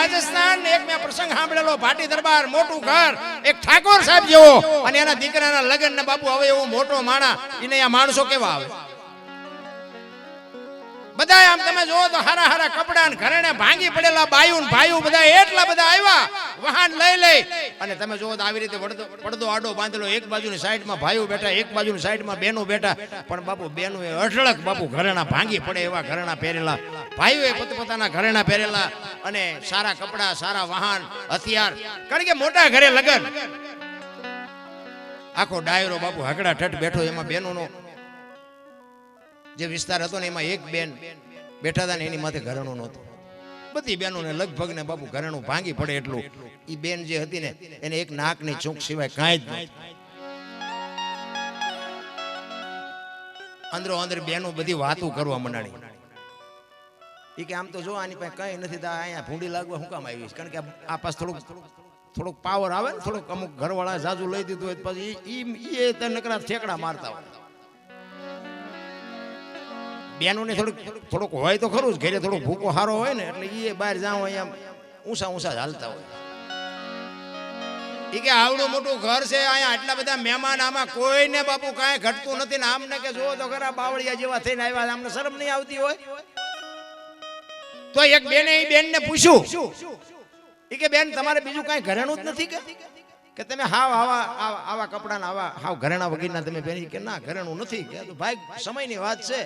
રાજસ્થાન એક મેં પ્રસંગ સાંભળેલો, ભાટી દરબાર, મોટું ઘર, એક ઠાકોર સાહેબ જેવો. અને એના દીકરાના લગ્ન ને બાપુ, હવે એવો મોટો માણા, એને આ માણસો કેવા આવે? બધા આમ તમે જોવો તો હારા હારા કપડા ને ઘરેણે ભાંગી પડેલા બાયું ભાઈઓ બધા એટલા બધા આવ્યા. વાહન લઈ લઈ. અને તમે જોવો તો આવી રીતે પડદો પડદો આડો બાંધેલો, એક બાજુની સાઈડમાં ભાઈઓ બેઠા, એક બાજુની સાઈડમાં બહેનો બેઠા. પણ બાપુ, બહેનો એ અઢળક બાપુ ઘરેણા ભાંગી પડે એવા ઘરેણા પહેરેલા. ભાઈઓ એ પોતપોતાના ઘરેણા પહેરેલા અને સારા કપડા, સારા વાહન હથિયાર. કારણ કે મોટા ઘરે લગન. આખો ડાયરો બાપુ હકડા ઠઠ બેઠો, એમાં બહેનોનો જે વિસ્તાર હતો ને એમાં એક બેન બેઠા હતા ને એની માથે ઘરેણું નહોતું. બધી બહેનોને લગભગ ને બાપુ ઘરેણું ભાંગી પડે એટલું. એ બેન જે હતી ને, એને એક નાકની ચૂંક સિવાય કાંઈ જ નહોતું. અંદરો અંદર બેનો બધી વાતો કરવા મંડાણી એ કે આમ તો જો આની પાસે કઈ નથી, તો અહીંયા ભૂંડી લાગવા હું કામ આવી કારણ કે આ પાસ થોડુંક થોડુંક પાવર આવે ને, થોડુંક અમુક ઘરવાળા જાજુ લઈ દીધું હોય પછી એ નકરા ઠેકડા મારતા હોય. બેનોને થોડુંક થોડુંક હોય તો ખરું જ, ઘરે થોડુંક ભૂકો સારો હોય ને, એટલે એ બહાર જાવ અહીંયા ઊંચા ઊંચા હાલતા હોય. કે આવડું મોટું ઘર છે, અહીંયા આટલા બધા મહેમાન, આમાં કોઈને બાપુ કાંઈ ઘટતું નથી ને આમને કે જુઓ તો ખરા બાવળિયા જેવા થઈને આવ્યા આમને શરમ નહીં આવતી હોય? તો એક બેને એ બેનને પૂછ્યું એ કે બેન, તમારે બીજું કાંઈ ઘરેણું જ નથી કે? તમે હાવ આવા આવા કપડાના આવા હાવ ઘરેણા વગરના તમે પહેરી કે ના, ઘરેણું નથી. કે ભાઈ, સમયની વાત છે.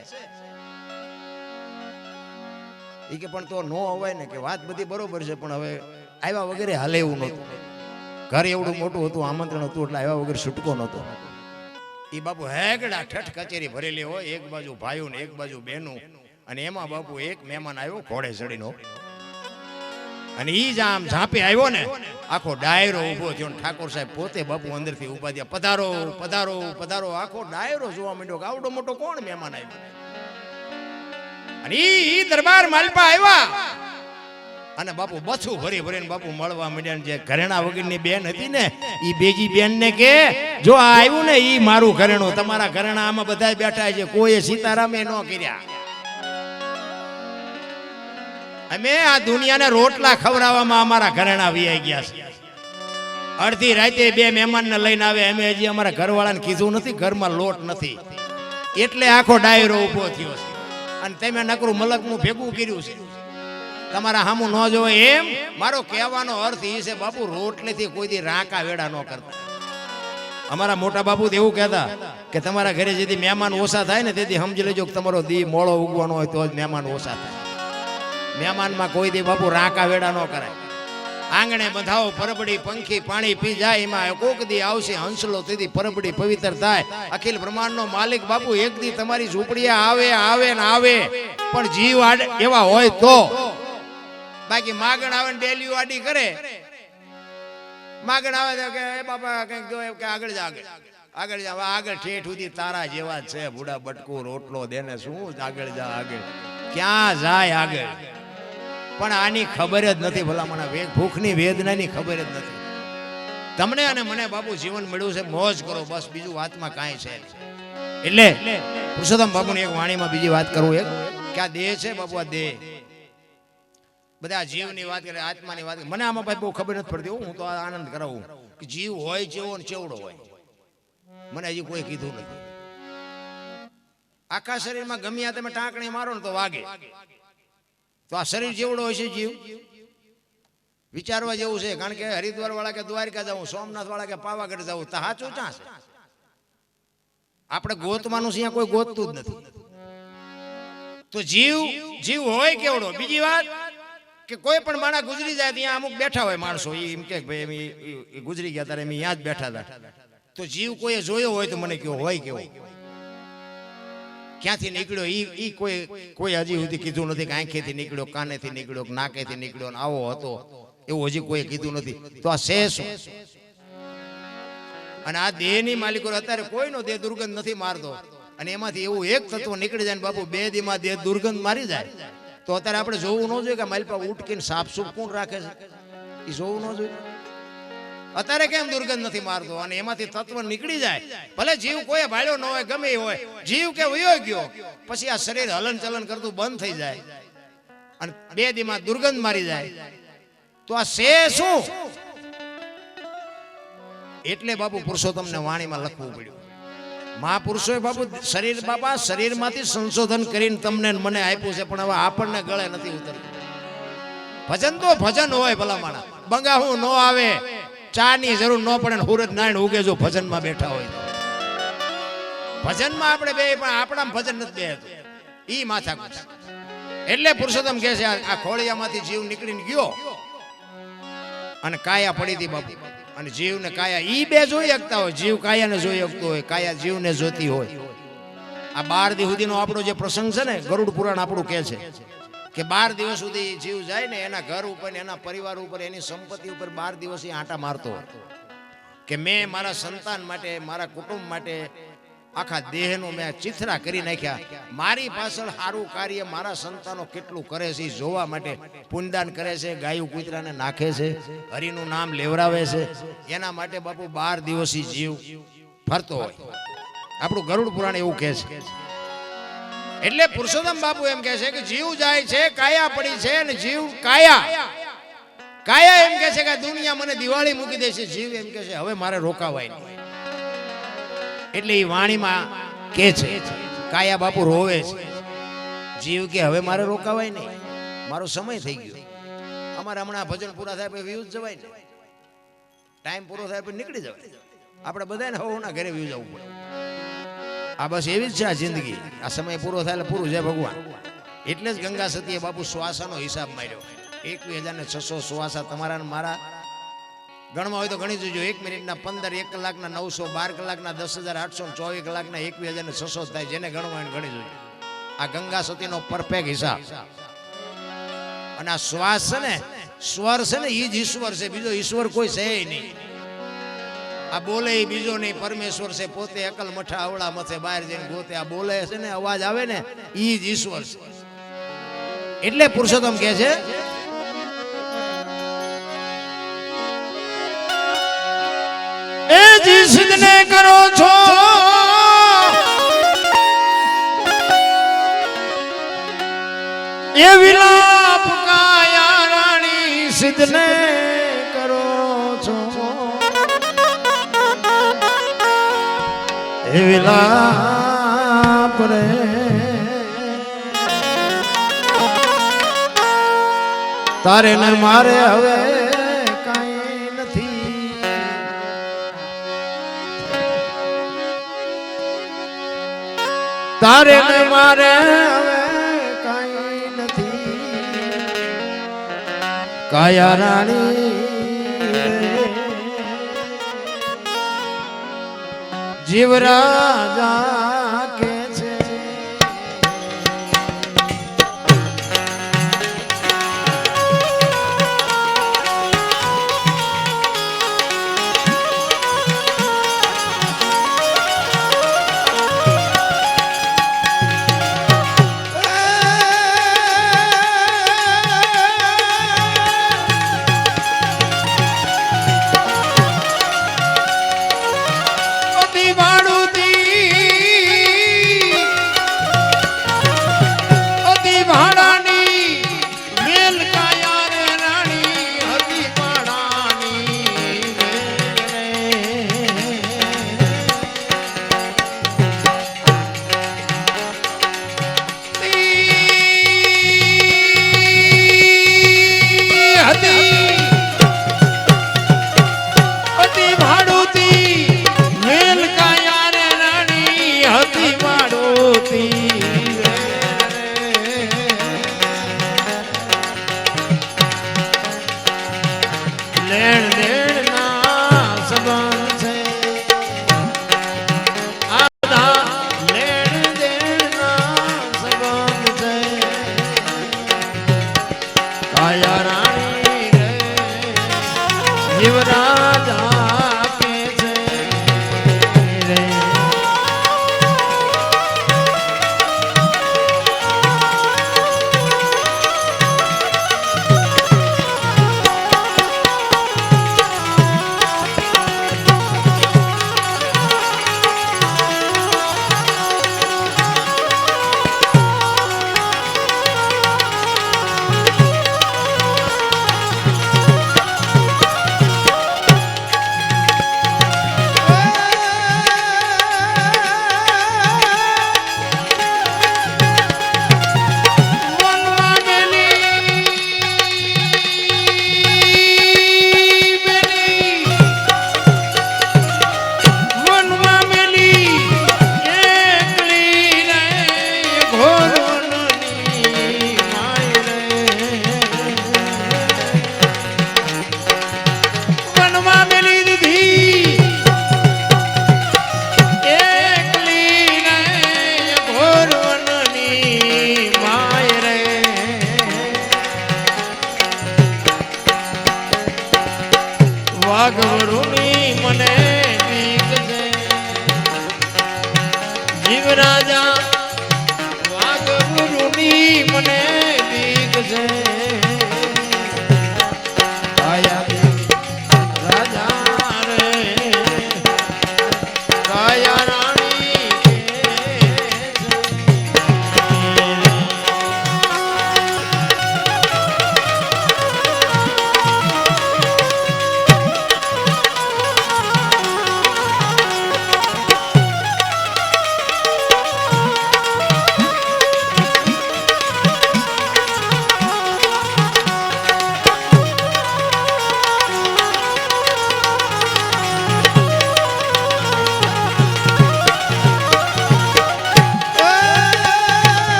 ઈ કે પણ તો નો અવાય ને, કે વાત બધી બરોબર છે, પણ હવે આવ્યા વગેરે હાલે એવું નહોતું. ઘર એવડું મોટું હતું, આમંત્રણ હતું, એટલે આવ્યા વગર છૂટકો નહોતો. એ બાપુ હેગડા ઠઠ કચેરી ભરેલી હોય, એક બાજુ ભાઈઓ ને એક બાજુ બહેનું. અને એમાં બાપુ એક મહેમાન આવ્યો, ઘોડે ચડીનો અને ઈ જ આમ ઝાંપે આવ્યો ને, આખો ડાયરો ઊભો થયો ઠાકોર સાહેબ પોતે બાપુ અંદરથી ઊભા થયા, પધારો પધારો પધારો, આખો ડાયરો જોવા માંડ્યો કે આવડો મોટો કોણ મહેમાન આવ્યો? અને ઈ દરબાર માલપા આવ્યા. અને બાપુ બસું ભરી ભરીને બાપુ મળવા માંડ્યા જે ઘરેણા વગરની બેન હતી ને એ બેજી બેન ને કે, જો આ આવ્યું ને એ મારું ઘરેણું, તમારા ઘરેણા આમાં બધા બેઠા છે, કોઈએ સીતારામે ન કર્યા. અમે આ દુનિયાને રોટલા ખવડાવવામાં અમારા ઘરેણા વીઆઈ ગયા છે. અડધી રાતે બે મહેમાનને લઈને આવે, અમે હજી અમારા ઘરવાળાને કીધું નથી, ઘરમાં લોટ નથી. એટલે આખો ડાયરો ઊભો થયો છે. અને તમે નકરું મલકનું ભેગું કર્યું છે. તમારા હામું ન જોવે એમ? મારો કહેવાનો અર્થ એ છે, બાપુ, રોટલેથી કોઈ દી રાંકા વેડા ન કરતા. અમારા મોટા બાપુ તો એવું કહેતા કે તમારા ઘરે જેથી મહેમાન ઓછા થાય ને તેથી સમજી લેજો કે તમારો દી મોળો ઉગવાનો હોય તો જ મહેમાન ઓછા થાય. મહેમાનમાં કોઈ દી બાપુ રાંકા વેડા ન કરાય. આંગણે બંધાવો પરબડી, પંખી, પાણી પી જાય, એમાં કોક દી આવશે હંસલો, તેથી પરબડી પવિત્ર થાય. અખિલ બ્રહ્માંડનો માલિક બાપુ એક દી તમારી ઝૂંપડીએ આવે આવે ને આવે. પણ જીવ એવા હોય તો. બાકી માગણ આવે ને ડેલી વાડી કરે. માગણ આવે તો કે બાપા, કંઈક જો કે આગળ જા આગળ. આગળ જા આગળ ઠેઠ સુધી તારા જેવા છે. બુડા બટકું રોટલો દેને શું? આગળ જા આગળ. ક્યાં જાય આગળ? પણ આની ખબર જ નથી ભલામણા ભૂખની વેદનાની ખબર જ નથી. તમને અને મને બાપુ જીવન મળ્યું છે, મોજ કરો, બસ બીજું વાતમાં કાંઈ છે એટલે પુરુષોત્તમ બાપુની એક વાણીમાં બીજી વાત કરું એક, કે આ દેહ છે બાપુ, આ દેહ. બધા જીવની વાત કરે, આત્માની વાત મને આમાં ભાઈ બહુ ખબર નથી પડતી હું તો આનંદ કરાવું. કે જીવ હોય, જેવો ને ચેવડો હોય. મને હજી કોઈ કીધું નથી. આખા શરીરમાં ગમ્યા તમે ટાંકણી મારો ને તો વાગે. તો આ શરીર જેવડો હોય છે જીવ? વિચારવા જેવું છે, કારણ કે હરિદ્વાર વાળા કે દ્વારકા જવું સોમનાથ વાળા કે પાવાગઢ જવું તો સાચું ચા છે? આપણે ગોતવાનું છે કોઈ ગોતતું જ નથી. તો જીવ જીવ હોય કેવડો? બીજી વાત કે કોઈ પણ માણસ ગુજરી જાય ત્યાં અમુક બેઠા હોય માણસો એમ કે ભાઈ એમ ગુજરી ગયા ત્યારે એમ ત્યાં જ બેઠા હતા. તો જીવ કોઈએ જોયો હોય તો મને કયો, હોય કેવો? ક્યાંથી નીકળ્યો? ઈ ઈ કોઈ કોઈ હજી સુધી કીધું નથી કે આંખેથી નીકળ્યો, કાનેથી નીકળ્યો નાકેથી નીકળ્યો, ને આવો હતો. એવું હજી કોઈ કીધું નથી. તો આ શેષ અને આ દેહની માલિકો અત્યારે કોઈનો દેહ દુર્ગંધ નથી મારતો. અને એમાંથી એવું એક તત્વ નીકળી જાય બાપુ, બે દીમાં દેહ દુર્ગંધ મારી જાય. તો અત્યારે આપણે જોવું ન જોઈએ કે મારી પાસે ઉટકીને સાફ સુફ કોણ રાખે છે? એ જોવું ન જોઈએ. અત્યારે કેમ દુર્ગંધ નથી મારતો? અને એમાંથી તત્વ નીકળી જાય. ભલે જીવ કોઈ ભાડ્યો ન હોય, ગમે હોય, જીવ કે વયો ગયો, પછી આ શરીર હલન ચલન કરતું બંધ થઈ જાય. અને બે દીમાં દુર્ગંધ મારી જાય. તો આ શે શું? એટલે બાપુ પુરુષો તમને વાણીમાં લખવું પડ્યું. મહાપુરુષોએ બાપુ શરીર બાપા, શરીરમાંથી સંશોધન કરીને તમને મને આપ્યું છે, પણ હવે આપણને ગળે નથી ઉતરતું. ભજન તો ભજન હોય ભલા માણા બંગાહું ન આવે. ચા ની જરૂર ન પડે ને નારાયણ ઉગે જો ભજનમાં બેઠા હોય. ભજનમાં આપણે બે, પણ આપણા ભજન નથી બે ઈ માથા એટલે પુરુષોત્તમ કહે છે, આ ખોળિયામાંથી જીવ નીકળીને ગયો. અને કાયા પડી હતી બાપુ. અને જીવ ને કાયા ઈ બે જોઈ શકતા હોય. જીવ કાયાને જોઈ શકતો હોય, કાયા જીવને જોતી હોય. આ બાર સુધી સુધીનો આપણો જે પ્રસંગ છે ને, ગરુડ પુરાણ આપણું કહે છે કે બાર દિવસ સુધી જીવ જાય ને એના ઘર ઉપર એના પરિવાર ઉપર, એની સંપત્તિ ઉપર બાર દિવસ આંટા મારતો હતો કે મેં મારા સંતાન માટે, મારા કુટુંબ માટે આખા દેહનો મેં ચિથરા કરી નાખ્યા. મારી પાછળ સારું કાર્ય મારા સંતાનો કેટલું કરે છે જોવા માટે પુનદાન કરે છે, ગાયું કૂતરાને નાખે છે, હરિનું નામ લેવરાવે છે. એના માટે બાપુ બાર દિવસી જીવ ફરતો હોય. આપણું ગરુડ પુરાણ એવું કહે છે. એટલે પુરુષોત્તમ બાપુ એમ કહે છે કે જીવ જાય છે, કાયા પડી છે અને જીવ કાયા. કાયા એમ કહે છે કે દુનિયા મને દિવાળી મૂકી દે છે, જીવ એમ કહે છે, હવે મારે રોકાવાય એટલે એ વાણીમાં કે છે, કાયા બાપુ રોવે છે. જીવ કે હવે મારે રોકાવાય નહીં. મારો સમય થઈ ગયો. અમારે હમણાં ભજન પૂરા થાય પછી વ્યૂઝ જવાય ને. ટાઈમ પૂરો થાય પછી નીકળી જવાય. આપણે બધાને હવના ઘરે વ્યૂઝ જવું પડે. આ બસ એવી જ છે આ જિંદગી. આ સમય પૂરો થાય એટલે પૂરું છે ભગવાન. એટલે જ ગંગા સતીએ બાપુ શ્વાસાનો હિસાબ માર્યો. એકવીસ હજાર ને છસો શ્વાસા તમારા ને મારા. ગણમાં હોય તો ગણી જોજો. એક મિનિટના પંદર, એક કલાકના નવસો, બાર કલાકના દસ હજાર આઠસો ચોવીસ કલાકના એકવીસ હજાર ને છસો થાય. જેને ગણવા એને ગણી જોજો. આ ગંગા સતીનો પરફેક્ટ હિસાબ. અને આ શ્વાસ છે ને, સ્વર છે ને એ જ ઈશ્વર છે. બીજો ઈશ્વર કોઈ છે નહીં. આ બોલે બીજો નહીં, પરમેશ્વર છે, પોતે અકલ મઠા અવળા મથે બહાર જઈને ગોતે, આ બોલે છે ને, અવાજ આવે ને, ઈ જ ઈશ્વર છે. એટલે પુરુષોત્તમ કહે છે, એ જી સિદ્ધને કરો છો. એ વિલાપ રાણી એ વિલાપ રે તારે ને મારે હવે કાંઈ નથી. તારે ને મારે હવે કઈ નથી. કાયા રાણી જીવરાજા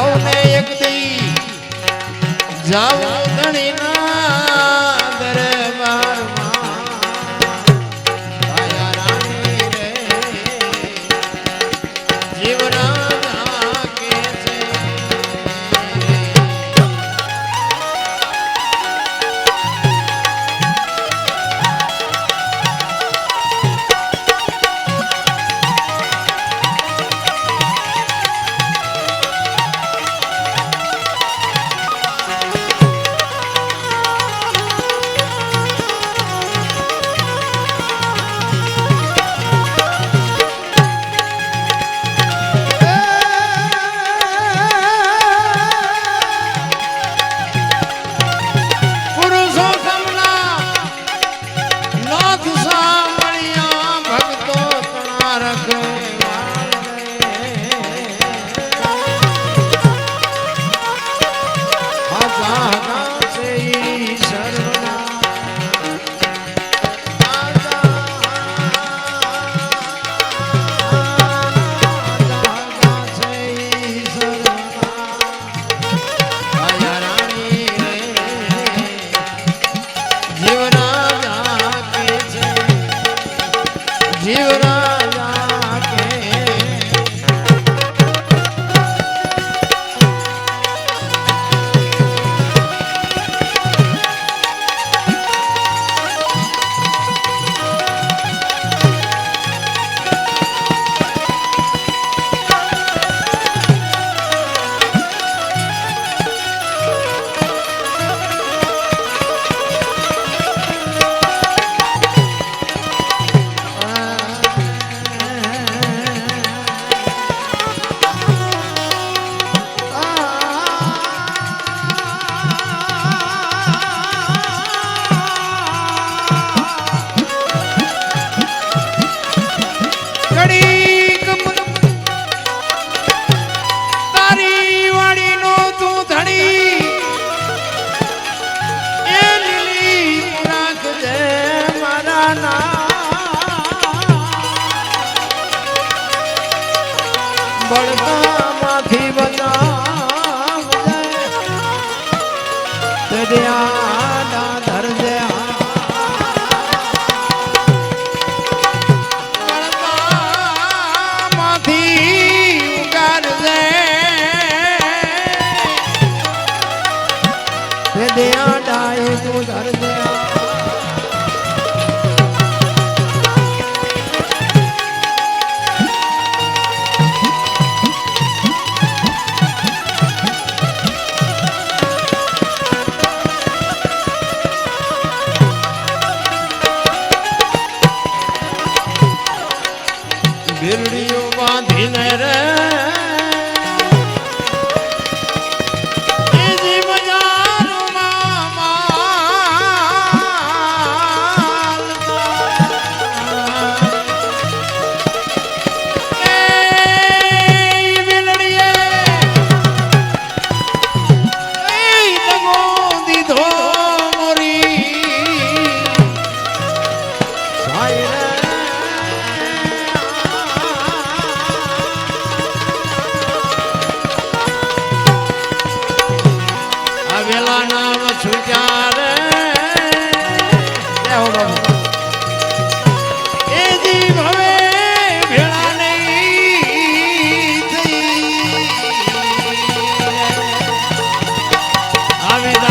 હવને એક દી જાઉં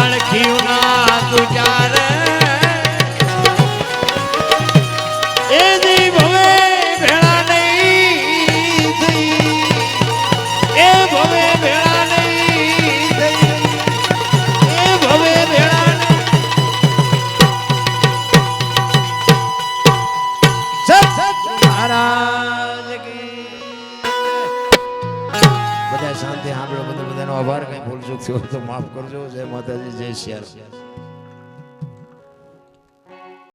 अडखिवना तुझ्या છું તો માફ કરજો. જય માતાજી જય શિયાર